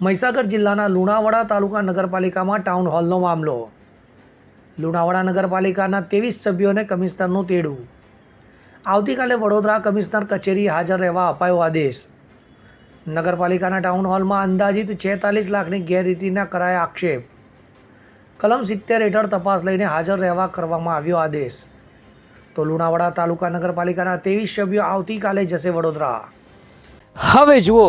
મહીસાગર જિલ્લાના લુણાવાડા તાલુકા નગરપાલિકામાં ટાઉન હોલનો મામલો. લુણાવાડા નગરપાલિકાના ત્રેવીસ સભ્યોને કમિશનરનું તેડું. આવતીકાલે વડોદરા કમિશનર કચેરી હાજર રહેવા અપાયો આદેશ. નગરપાલિકાના ટાઉન હોલમાં અંદાજિત છેતાલીસ લાખની ગેરરીતિના કરાયા આક્ષેપ. કલમ સિત્તેર હેઠળ તપાસ લઈને હાજર રહેવા કરવામાં આવ્યો આદેશ. તો લુણાવાડા તાલુકા નગરપાલિકાના ત્રેવીસ સભ્યો આવતીકાલે જશે વડોદરા. હવે જુઓ